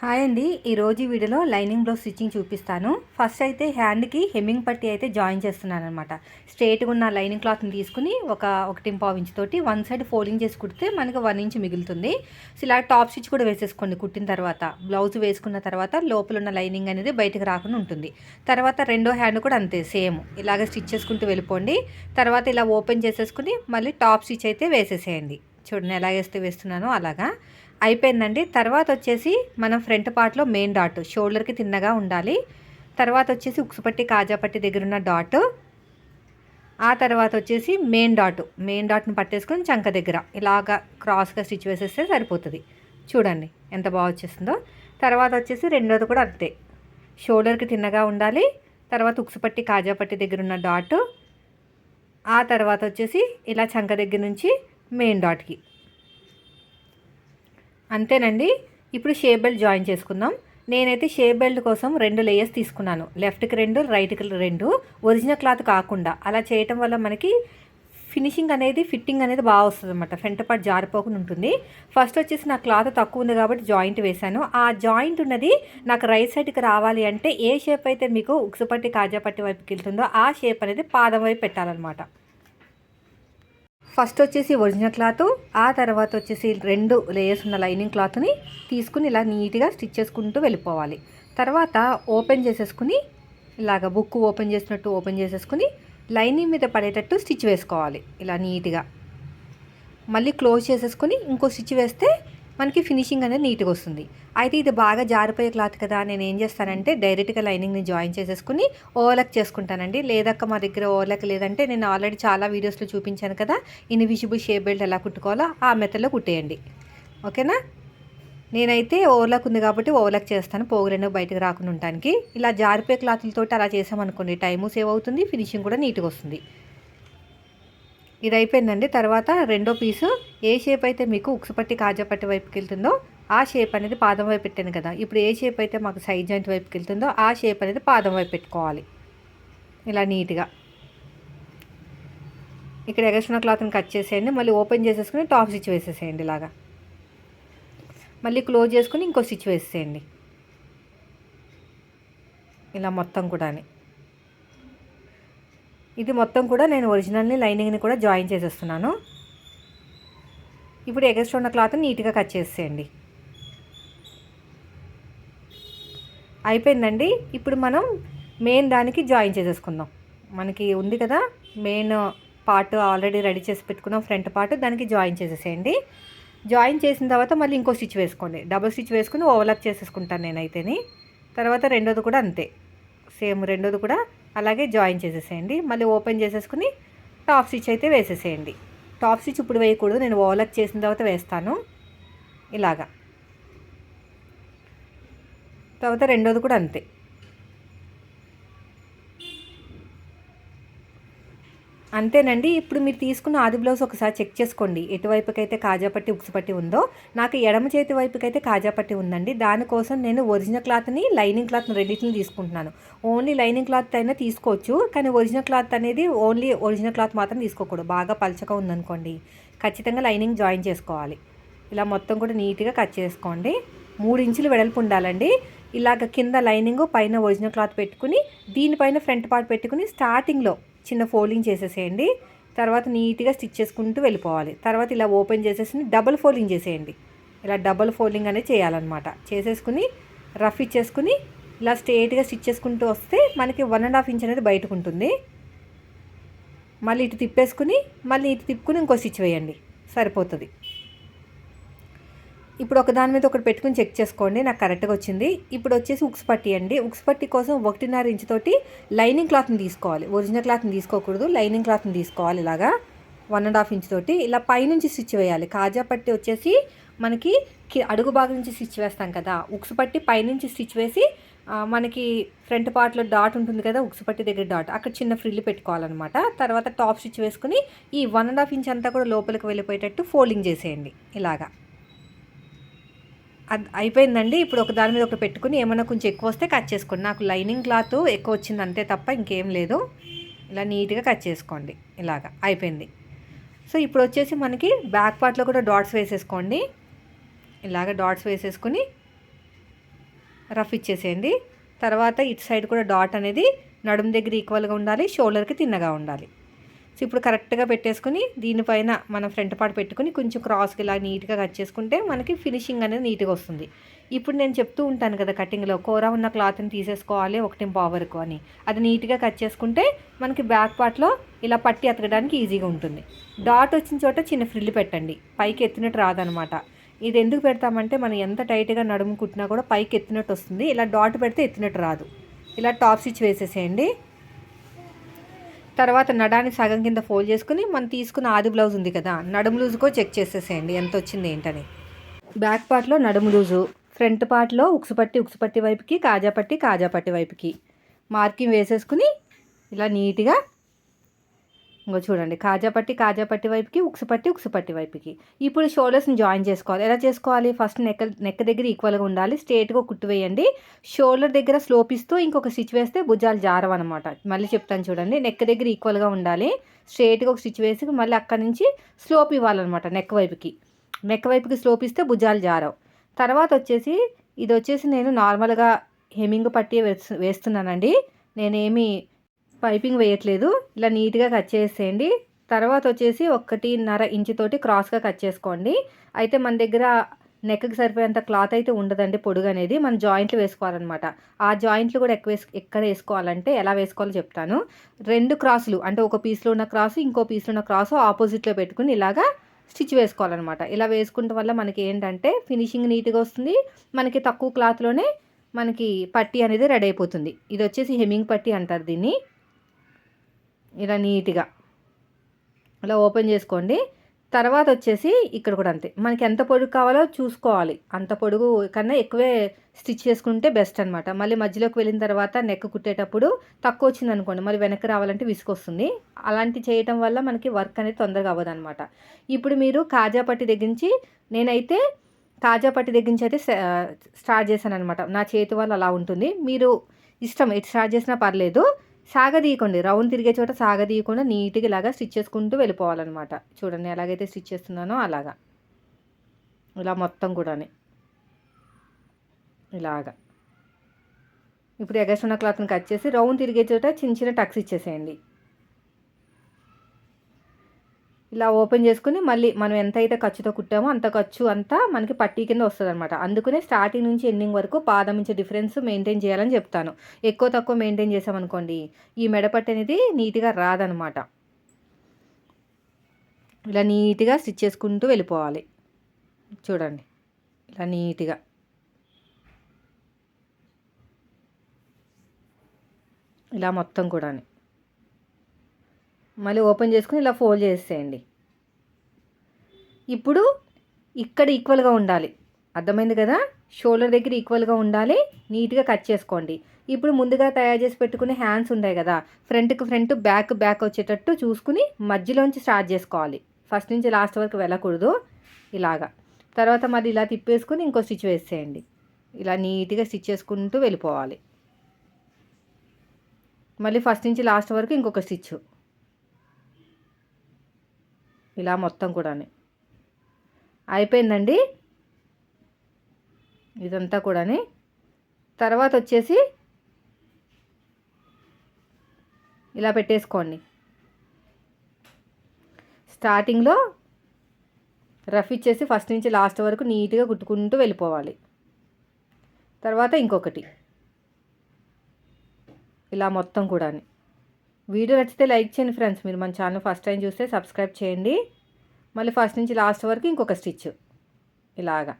Hi అండి. ఈరోజు వీడియోలో లైనింగ్ బ్లౌజ్ స్టిచ్చింగ్ చూపిస్తాను. ఫస్ట్ అయితే హ్యాండ్కి హెమ్మింగ్ పట్టి అయితే జాయిన్ చేస్తున్నాను అనమాట స్ట్రేట్గా ఉన్న లైనింగ్ క్లాత్ని తీసుకుని ఒక ఒకటి పావు ఇంచ్ తోటి వన్ సైడ్ ఫోల్డింగ్ చేసి కుడితే మనకి వన్ ఇంచ్ మిగులుతుంది. సో ఇలా టాప్ స్టిచ్ కూడా వేసేసుకోండి కుట్టిన తర్వాత. బ్లౌజ్ వేసుకున్న తర్వాత లోపల ఉన్న లైనింగ్ అనేది బయటకు రాకుండా ఉంటుంది. తర్వాత రెండో హ్యాండ్ కూడా అంతే సేమ్. ఇలాగ స్టిచ్ చేసుకుంటూ వెళ్ళిపోండి. తర్వాత ఇలా ఓపెన్ చేసేసుకుని మళ్ళీ టాప్ స్టిచ్ అయితే వేసేసేయండి. చూడండి ఎలా వేస్తే వేస్తున్నానో అలాగా. అయిపోయిందండి. తర్వాత వచ్చేసి మనం ఫ్రంట్ పార్ట్లో మెయిన్ డాట్ షోల్డర్కి తిన్నగా ఉండాలి. తర్వాత వచ్చేసి ఉక్సుపట్టి కాజాపట్టి దగ్గర ఉన్న డాట్. ఆ తర్వాత వచ్చేసి మెయిన్ డాట్ మెయిన్ డాట్ని పట్టేసుకొని చంక దగ్గర ఇలాగా క్రాస్గా స్టిచ్ వేసేస్తే సరిపోతుంది. చూడండి ఎంత బాగా వచ్చేస్తుందో. తర్వాత వచ్చేసి రెండోది కూడా అంతే. షోల్డర్కి తిన్నగా ఉండాలి. తర్వాత ఉక్సుపట్టి కాజాపట్టి దగ్గర ఉన్న డాట్. ఆ తర్వాత వచ్చేసి ఇలా చంక దగ్గర నుంచి మెయిన్ డాట్కి. అంతేనండి. ఇప్పుడు షేప్ బెల్ట్ జాయిన్ చేసుకుందాం. నేనైతే షేప్ బెల్ట్ కోసం రెండు లేయర్స్ తీసుకున్నాను. లెఫ్ట్కి రెండు రైట్కి రెండు. ఒరిజినల్ క్లాత్ కాకుండా అలా చేయటం వల్ల మనకి ఫినిషింగ్ అనేది ఫిట్టింగ్ అనేది బాగా వస్తుంది అనమాట ఫ్రంట్ పార్ట్ జారిపోకుండా ఉంటుంది. ఫస్ట్ వచ్చేసి నా క్లాత్ తక్కువ ఉంది కాబట్టి జాయింట్ వేశాను. ఆ జాయింట్ ఉన్నది నాకు రైట్ సైడ్కి రావాలి అంటే ఏ షేప్ అయితే మీకు ఉక్సుపట్టి కాజాపట్టి వైపుకి వెళ్తుందో ఆ షేప్ అనేది పాదం వైపు పెట్టాలన్నమాట. ఫస్ట్ వచ్చేసి ఒరిజినల్ క్లాత్ ఆ తర్వాత వచ్చేసి రెండు లేయర్స్ ఉన్న లైనింగ్ క్లాత్ని తీసుకుని ఇలా నీట్గా స్టిచ్ చేసుకుంటూ వెళ్ళిపోవాలి. తర్వాత ఓపెన్ చేసేసుకుని ఇలాగ బుక్ ఓపెన్ చేసినట్టు ఓపెన్ చేసేసుకుని లైనింగ్ మీద పడేటట్టు స్టిచ్ వేసుకోవాలి. ఇలా నీట్గా. మళ్ళీ క్లోజ్ చేసేసుకొని ఇంకో స్టిచ్ వేస్తే మనకి ఫినిషింగ్ అనేది నీట్గా వస్తుంది. అయితే ఇది బాగా జారిపోయే క్లాత్ కదా నేను ఏం చేస్తానంటే డైరెక్ట్గా లైనింగ్ని జాయిన్ చేసేసుకుని ఓవర్లక్ చేసుకుంటానండి. లేదక్క మా దగ్గర ఓవర్లక్ లేదంటే నేను ఆల్రెడీ చాలా వీడియోస్లో చూపించాను కదా ఇన్విజిబుల్ షేప్ బెల్ట్ ఎలా కుట్టుకోవాలో ఆ మెథడ్లో కుట్టేయండి. ఓకేనా? నేనైతే ఓవర్లాక్ ఉంది కాబట్టి ఓవర్లాక్ చేస్తాను పోగులను బయటకు రాకుండా ఉండటానికి. ఇలా జారిపోయే క్లాతులతో అలా చేసామనుకోండి టైము సేవ్ అవుతుంది ఫినిషింగ్ కూడా నీట్గా వస్తుంది. ఇది అయిపోయిందండి. తర్వాత రెండో పీసు ఏ షేప్ అయితే మీకు ఉక్సుపట్టి కాజాపట్టి వైపుకి వెళ్తుందో ఆ షేప్ అనేది పాదం వైపు పెట్టాను కదా. ఇప్పుడు ఏ షేప్ అయితే మాకు సైడ్ జాయింట్ వైపుకి వెళ్తుందో ఆ షేప్ అనేది పాదం వైపు పెట్టుకోవాలి. ఇలా నీట్గా. ఇక్కడ ఎగస్ట్రా క్లాత్ని కట్ చేసేయండి. మళ్ళీ ఓపెన్ చేసేసుకుని టాప్ స్టిచ్ వేసేసేయండి ఇలాగా. మళ్ళీ క్లోజ్ చేసుకుని ఇంకో స్టిచ్ వేసేయండి ఇలా మొత్తం కూడా ఇది మొత్తం కూడా నేను ఒరిజినల్ని లైనింగ్ని కూడా జాయిన్ చేసేస్తున్నాను. ఇప్పుడు ఎగస్ట్రా ఉన్న క్లాత్ నీట్గా కట్ చేసేయండి. అయిపోయిందండి. ఇప్పుడు మనం మెయిన్ దానికి జాయిన్ చేసేసుకుందాం. మనకి ఉంది కదా మెయిన్ పార్ట్ ఆల్రెడీ రెడీ చేసి పెట్టుకున్నాం ఫ్రంట్ పార్ట్ దానికి జాయిన్ చేసేసేయండి. జాయిన్ చేసిన తర్వాత మళ్ళీ ఇంకో స్టిచ్ వేసుకోండి. డబుల్ స్టిచ్ వేసుకుని ఓవర్లాక్ చేసేసుకుంటాను నేనైతేని. తర్వాత రెండోది కూడా అంతే. సేమ్ రెండోది కూడా అలాగే జాయిన్ చేసేసేయండి. మళ్ళీ ఓపెన్ చేసేసుకుని టాప్ స్టిచ్ అయితే వేసేసేయండి. టాప్ స్టిచ్ ఇప్పుడు వేయకూడదు నేను ఓవర్లాక్ చేసిన తర్వాత వేస్తాను. ఇలాగా. తర్వాత రెండోది కూడా అంతే. అంతేనండి. ఇప్పుడు మీరు తీసుకున్న ఆది బ్లౌజ్ ఒకసారి చెక్ చేసుకోండి. ఎటువైపుకైతే కాజాపట్టి ఉక్సుపట్టి ఉందో నాకు ఎడమ చేతి వైపుకైతే కాజాపట్టి ఉందండి. దానికోసం నేను ఒరిజినల్ క్లాత్ని లైనింగ్ క్లాత్ని రెండింటిని తీసుకుంటున్నాను. ఓన్లీ లైనింగ్ క్లాత్ అయినా తీసుకోవచ్చు. కానీ ఒరిజినల్ క్లాత్ అనేది ఓన్లీ ఒరిజినల్ క్లాత్ మాత్రం తీసుకోకూడదు. బాగా పలచగా ఉందనుకోండి. ఖచ్చితంగా లైనింగ్ జాయిన్ చేసుకోవాలి. ఇలా మొత్తం కూడా నీట్గా కట్ చేసుకోండి. మూడు ఇంచులు వెడల్పు ఉండాలండి. ఇలాగ కింద లైనింగ్ పైన ఒరిజినల్ క్లాత్ పెట్టుకుని దీనిపైన ఫ్రంట్ పార్ట్ పెట్టుకుని స్టార్టింగ్లో చిన్న ఫోల్డింగ్ చేసేసేయండి. తర్వాత నీట్గా స్టిచ్ చేసుకుంటూ వెళ్ళిపోవాలి. తర్వాత ఇలా ఓపెన్ చేసేసి డబుల్ ఫోల్డింగ్ చేసేయండి. ఇలా డబుల్ ఫోల్డింగ్ అనేది చేయాలన్నమాట. చేసేసుకుని రఫ్ ఇచ్చేసుకుని ఇలా స్ట్రేట్గా స్టిచ్ చేసుకుంటూ వస్తే మనకి వన్ అండ్ హాఫ్ ఇంచ్ అనేది బయటకు ఉంటుంది. మళ్ళీ ఇటు తిప్పేసుకుని మళ్ళీ ఇటు తిప్పుకుని ఇంకో స్టిచ్ వేయండి. సరిపోతుంది. ఇప్పుడు ఒక దాని మీద ఒకటి పెట్టుకుని చెక్ చేసుకోండి నాకు కరెక్ట్గా వచ్చింది. ఇప్పుడు వచ్చేసి ఉక్స్ పట్టి అండి. ఉక్స్ పట్టి కోసం ఒకటిన్నర ఇంచ్ తోటి లైనింగ్ క్లాత్ని తీసుకోవాలి. ఒరిజినల్ క్లాత్ని తీసుకోకూడదు లైనింగ్ క్లాత్ని తీసుకోవాలి ఇలాగా. వన్ అండ్ హాఫ్ ఇంచ్ తోటి ఇలా పైనుంచి స్టిచ్ వేయాలి. కాజా పట్టి వచ్చేసి మనకి అడుగు భాగం నుంచి స్టిచ్ వేస్తాం కదా ఉక్స్ పట్టి పైనుంచి స్టిచ్ వేసి మనకి ఫ్రంట్ పార్ట్లో డాట్ ఉంటుంది కదా ఉక్స్ పట్టి దగ్గర డాట్ అక్కడ చిన్న ఫ్రిల్లు పెట్టుకోవాలన్నమాట. తర్వాత టాప్ స్టిచ్ వేసుకుని ఈ వన్ అండ్ హాఫ్ ఇంచ్ అంతా కూడా లోపలికి వెళ్ళిపోయేటట్టు ఫోల్డింగ్ చేసేయండి ఇలాగా. అయిపోయిందండి. ఇప్పుడు ఒక దాని మీద ఒకటి పెట్టుకుని ఏమైనా కొంచెం ఎక్కువ వస్తే కట్ చేసుకోండి. నాకు లైనింగ్ క్లాత్ ఎక్కువ వచ్చింది అంతే తప్ప ఇంకేం లేదు. ఇలా నీట్గా కట్ చేసుకోండి. ఇలాగా అయిపోయింది. సో ఇప్పుడు వచ్చేసి మనకి బ్యాక్ పార్ట్లో కూడా డాట్స్ వేసేసుకోండి. ఇలాగ డాట్స్ వేసేసుకుని రఫ్ ఇచ్చేసేయండి. తర్వాత ఇటు సైడ్ కూడా డాట్ అనేది నడుము దగ్గర ఈక్వల్గా ఉండాలి షోల్డర్కి తిన్నగా ఉండాలి. సో ఇప్పుడు కరెక్ట్గా పెట్టేసుకుని దీనిపైన మనం ఫ్రంట్ పార్ట్ పెట్టుకుని కొంచెం క్రాస్కి ఇలా నీట్గా కట్ చేసుకుంటే మనకి ఫినిషింగ్ అనేది నీట్గా వస్తుంది. ఇప్పుడు నేను చెప్తూ ఉంటాను కదా కటింగ్లో కూర ఉన్న క్లాత్ని తీసేసుకోవాలి ఒకటి వరకు అని. అది నీట్గా కట్ చేసుకుంటే మనకి బ్యాక్ పార్ట్లో ఇలా పట్టి అతకడానికి ఈజీగా ఉంటుంది. డాట్ వచ్చిన చోట చిన్న ఫ్రిల్ పెట్టండి. పైకి ఎత్తినట్టు రాదనమాట. ఇది ఎందుకు పెడతామంటే మనం ఎంత టైట్గా నడుము కుట్టినా కూడా పైకి ఎత్తినట్టు వస్తుంది. ఇలా డాట్ పెడితే ఎత్తినట్టు రాదు. ఇలా టాప్ స్టిచ్ వేసేసేయండి. తర్వాత నడాన్ని సగం కింద ఫోల్డ్ చేసుకుని మనం తీసుకున్న ఆది బ్లౌజ్ ఉంది కదా నడుము లూజుకో చెక్ చేసేసేయండి. ఎంత వచ్చింది ఏంటని. బ్యాక్ పార్ట్లో నడుము లూజు ఫ్రంట్ పార్ట్లో ఉక్సుపట్టి ఉక్సుపట్టి వైపుకి కాజాపట్టి కాజాపట్టి వైపుకి. మార్కింగ్ వేసేసుకుని ఇలా నీట్గా ఇంకో చూడండి. కాజాపట్టి కాజాపట్టి వైపుకి ఉక్సుపట్టి ఉక్సుపట్టి వైపుకి. ఇప్పుడు షోల్డర్స్ని జాయిన్ చేసుకోవాలి. ఎలా చేసుకోవాలి? ఫస్ట్ నెక్ నెక్ దగ్గర ఈక్వల్గా ఉండాలి. స్ట్రేట్గా కుట్టు వేయండి. షోల్డర్ దగ్గర స్లోప్ ఇస్తూ ఇంకొక స్టిచ్ వేస్తే భుజాలు జారవు అనమాట మళ్ళీ చెప్తాను చూడండి. నెక్ దగ్గర ఈక్వల్గా ఉండాలి. స్ట్రేట్గా ఒక స్టిచ్ వేసి మళ్ళీ అక్కడి నుంచి స్లోప్ ఇవ్వాలన్నమాట నెక్ వైపుకి. నెక్ వైపుకి స్లోప్ ఇస్తే భుజాలు జారవు. తర్వాత వచ్చేసి ఇది వచ్చేసి నేను నార్మల్గా హెమింగ్ పట్టి వేస్తున్నానండి. నేనేమి పైపింగ్ వేయట్లేదు. ఇలా నీట్గా కట్ చేసేయండి. తర్వాత వచ్చేసి ఒకటిన్నర ఇంచుతోటి క్రాస్గా కట్ చేసుకోండి. అయితే మన దగ్గర నెక్కి సరిపోయేంత క్లాత్ అయితే ఉండదండి పొడుగు అనేది. మనం జాయింట్లు వేసుకోవాలన్నమాట. ఆ జాయింట్లు కూడా ఎక్కువ ఎక్కడ వేసుకోవాలంటే ఎలా వేసుకోవాలో చెప్తాను. రెండు క్రాసులు అంటే ఒక పీస్లో ఉన్న క్రాసు ఇంకో పీస్లో ఉన్న క్రాసు ఆపోజిట్లో పెట్టుకుని ఇలాగా స్టిచ్ వేసుకోవాలన్నమాట. ఇలా వేసుకుంటే వల్ల మనకి ఏంటంటే ఫినిషింగ్ నీట్గా వస్తుంది. మనకి తక్కువ క్లాత్లోనే మనకి పట్టి అనేది రెడీ అయిపోతుంది. ఇది వచ్చేసి హెమ్మింగ్ పట్టి అంటారు దీన్ని. ఇలా నీట్గా. ఇలా ఓపెన్ చేసుకోండి. తర్వాత వచ్చేసి ఇక్కడ కూడా అంతే. మనకి ఎంత పొడుగు కావాలో చూసుకోవాలి. అంత పొడుగు కన్నా ఎక్కువే స్టిచ్ చేసుకుంటే బెస్ట్ అనమాట మళ్ళీ మధ్యలోకి వెళ్ళిన తర్వాత నెక్ కుట్టేటప్పుడు తక్కువ వచ్చింది అనుకోండి మళ్ళీ వెనక్కి రావాలంటే విసుకొస్తుంది అలాంటి చేయటం వల్ల మనకి వర్క్ అనేది తొందరగా అవ్వదు అనమాట ఇప్పుడు మీరు కాజా పట్టి దగ్గర నుంచి నేనైతే కాజా పట్టి దగ్గర నుంచి అయితే స్టార్ట్ చేశాను అనమాట నా చేతి వల్ల అలా ఉంటుంది. మీరు ఇష్టం ఎటు స్టార్ట్ చేసినా పర్లేదు. సాగదీయకండి. రౌండ్ తిరిగే చోట సాగదీయకుండా నీట్గా ఇలాగా స్టిచ్ చేసుకుంటూ వెళ్ళిపోవాలన్నమాట. చూడండి ఎలాగైతే స్టిచ్ చేస్తున్నానో అలాగా. ఇలా మొత్తం కూడా ఇలాగా. ఇప్పుడు ఎగస్ట్రున్న క్లాత్ని కట్ చేసి రౌండ్ తిరిగే చోట చిన్న చిన్న టక్స్ ఇచ్చేసేయండి. ఇలా ఓపెన్ చేసుకుని మళ్ళీ మనం ఎంత అయితే ఖర్చుతో కుట్టామో అంత ఖర్చు అంతా మనకి పట్టీ కింద వస్తుంది అనమాట అందుకనే స్టార్టింగ్ నుంచి ఎండింగ్ వరకు పాదం నుంచి డిఫరెన్స్ మెయింటైన్ చేయాలని చెప్తాను. ఎక్కువ తక్కువ మెయింటైన్ చేసామనుకోండి ఈ మెడపట్టి అనేది నీట్గా రాదనమాట ఇలా నీట్గా స్టిచ్ చేసుకుంటూ వెళ్ళిపోవాలి. చూడండి ఇలా నీట్గా. ఇలా మొత్తం కూడా మళ్ళీ ఓపెన్ చేసుకుని ఇలా ఫోల్డ్ చేసేయండి. ఇప్పుడు ఇక్కడ ఈక్వల్గా ఉండాలి. అర్థమైంది కదా? షోల్డర్ దగ్గర ఈక్వల్గా ఉండాలి. నీట్గా కట్ చేసుకోండి. ఇప్పుడు ముందుగా తయారు చేసి పెట్టుకునే హ్యాండ్స్ ఉంటాయి కదా? ఫ్రంట్కి ఫ్రంట్ బ్యాక్ బ్యాక్ వచ్చేటట్టు చూసుకుని మధ్యలోంచి స్టార్ట్ చేసుకోవాలి. ఫస్ట్ నుంచి లాస్ట్ వరకు వెళ్ళకూడదు. ఇలాగా. తర్వాత మళ్ళీ ఇలా తిప్పేసుకుని ఇంకో స్టిచ్ వేసేయండి. ఇలా నీట్గా స్టిచ్ చేసుకుంటూ వెళ్ళిపోవాలి. మళ్ళీ ఫస్ట్ నుంచి లాస్ట్ వరకు ఇంకొక స్టిచ్ ఇలా మొత్తం కూడా అయిపోయిందండి. ఇదంతా కూడా తర్వాత వచ్చేసి ఇలా పెట్టేసుకోండి. స్టార్టింగ్లో రఫ్ ఇచ్చేసి ఫస్ట్ నుంచి లాస్ట్ వరకు నీట్గా కుట్టుకుంటూ వెళ్ళిపోవాలి. తర్వాత ఇంకొకటి. ఇలా మొత్తం కూడా వీడియో నచ్చితే లైక్ చేయండి ఫ్రెండ్స్. మీరు మన ఛానల్ ఫస్ట్ టైం చూస్తే సబ్స్క్రైబ్ చేయండి. మళ్ళీ ఫస్ట్ నుంచి లాస్ట్ వరకు ఇంకొక స్టిచ్. ఇలాగా.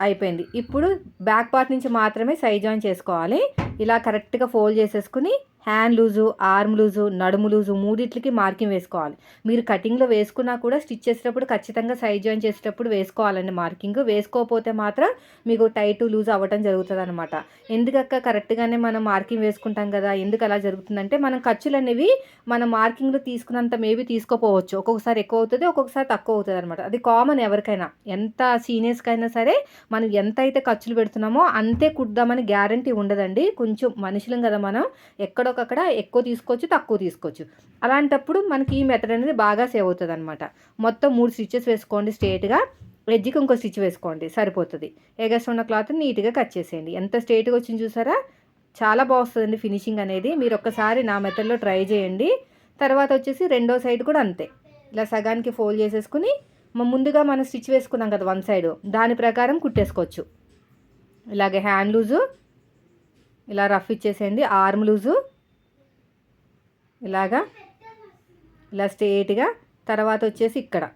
అయిపోయింది. ఇప్పుడు బ్యాక్ పార్ట్ నుంచి మాత్రమే సైజ్ జాయిన్ చేసుకోవాలి. ఇలా కరెక్ట్గా ఫోల్డ్ చేసేసుకుని హ్యాండ్ లూజు ఆర్మ్ లూజు నడుము లూజు మూడిట్లకి మార్కింగ్ వేసుకోవాలి. మీరు కటింగ్లో వేసుకున్నా కూడా స్టిచ్ చేసేటప్పుడు ఖచ్చితంగా సైజ్ జాయిన్ చేసేటప్పుడు వేసుకోవాలండి మార్కింగ్. వేసుకోకపోతే మాత్రం మీకు టైట్ లూజ్ అవ్వటం జరుగుతుంది అనమాట ఎందుకక్క? కరెక్ట్గానే మనం మార్కింగ్ వేసుకుంటాం కదా ఎందుకు అలా జరుగుతుందంటే మనం ఖర్చులు అనేవి మన మార్కింగ్లో తీసుకున్నంత మేబీ తీసుకోపోవచ్చు. ఒక్కొక్కసారి ఎక్కువ అవుతుంది ఒక్కొక్కసారి తక్కువ అవుతుంది అనమాట అది కామన్ ఎవరికైనా. ఎంత సీనియర్స్కైనా సరే మనం ఎంత అయితే ఖర్చులు పెడుతున్నామో అంతే కుడదామని గ్యారంటీ ఉండదండి. కొంచెం మనుషులం కదా మనం ఎక్కడో అక్కడ ఎక్కువ తీసుకోవచ్చు తక్కువ తీసుకోవచ్చు. అలాంటప్పుడు మనకి ఈ మెథడ్ అనేది బాగా సేవ్ అవుతుంది అనమాట మొత్తం మూడు స్టిచ్చెస్ వేసుకోండి స్ట్రేట్గా ఎడ్జ్కి ఇంకో స్టిచ్ వేసుకోండి సరిపోతుంది. ఎగస్ట్ ఉన్న క్లాత్ నీట్గా కట్ చేసేయండి. ఎంత స్ట్రేట్గా వచ్చింది చూసారా? చాలా బాగుస్తుందండి ఫినిషింగ్ అనేది. మీరు ఒక్కసారి నా మెథడ్లో ట్రై చేయండి. తర్వాత వచ్చేసి రెండో సైడ్ కూడా అంతే. ఇలా సగానికి ఫోల్డ్ చేసేసుకుని ముందుగా మనం స్టిచ్ వేసుకున్నాం కదా వన్ సైడ్ దాని ప్రకారం కుట్టేసుకోవచ్చు. ఇలాగే హ్యాండ్ లూజు ఇలా రఫ్ ఇచ్చేసేయండి. ఆర్మ్ లూజు ఇలాగా ఇలా స్ట్రేట్గా తర్వాత వచ్చేసి ఇక్కడ.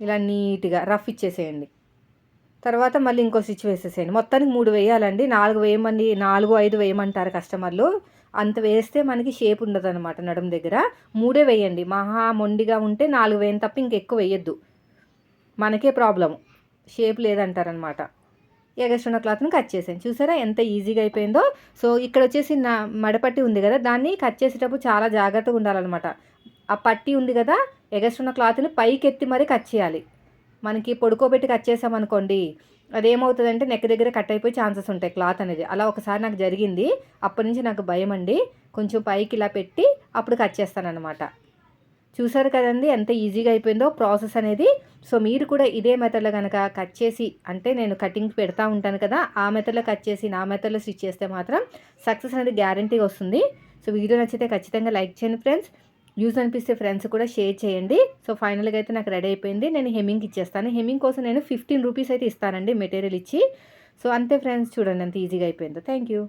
ఇలా నీట్గా రఫ్ ఇచ్చేసేయండి. తర్వాత మళ్ళీ ఇంకో స్టిచ్ వేసేసేయండి. మొత్తానికి మూడు వేయాలండి. నాలుగు వేయమని నాలుగు ఐదు వేయమంటారు కస్టమర్లు. అంత వేస్తే మనకి షేప్ ఉండదు అనమాట నడుము దగ్గర. మూడే వేయండి. మహా మొండిగా ఉంటే నాలుగు వేయని తప్ప ఇంకెక్కువ వేయొద్దు. మనకే ప్రాబ్లం షేప్ లేదంటారనమాట ఎగస్ట్రున్న క్లాత్ని కట్ చేసాను చూసారా ఎంత ఈజీగా అయిపోయిందో? సో ఇక్కడ వచ్చేసి నా మడపట్టి ఉంది కదా దాన్ని కట్ చేసేటప్పుడు చాలా జాగ్రత్తగా ఉండాలన్నమాట. ఆ పట్టి ఉంది కదా ఎగస్ట్రున్న క్లాత్ని పైకి ఎత్తి మరీ కట్ చేయాలి. మనకి పొడుకోబెట్టి కట్ చేసామనుకోండి అదేమవుతుందంటే నెక్ దగ్గర కట్ అయిపోయి ఛాన్సెస్ ఉంటాయి క్లాత్ అనేది. అలా ఒకసారి నాకు జరిగింది అప్పటి నుంచి నాకు భయం అండి కొంచెం పైకి ఇలా పెట్టి అప్పుడు కట్ చేస్తానన్నమాట. చూసారు కదండి ఎంత ఈజీగా అయిపోయిందో ప్రాసెస్ అనేది. సో మీరు కూడా ఇదే మెథడ్లో కనుక కట్ చేసి అంటే నేను కటింగ్ పెడతా ఉంటాను కదా ఆ మెథడ్లో కట్ చేసి నా మెథడ్లో స్టిచ్ చేస్తే మాత్రం సక్సెస్ అనేది గ్యారంటీగా వస్తుంది. సో వీడియో నచ్చితే ఖచ్చితంగా లైక్ చేయండి ఫ్రెండ్స్. యూజ్ అనిపిస్తే ఫ్రెండ్స్ కూడా షేర్ చేయండి. సో ఫైనల్గా అయితే నాకు రెడీ అయిపోయింది. నేను హెమ్మింగ్ ఇచ్చేస్తాను. హెమ్మింగ్ కోసం నేను ఫిఫ్టీన్ రూపీస్ అయితే ఇస్తానండి మెటీరియల్ ఇచ్చి. సో అంతే ఫ్రెండ్స్ చూడండి ఎంత ఈజీగా అయిపోయిందో. Thank you.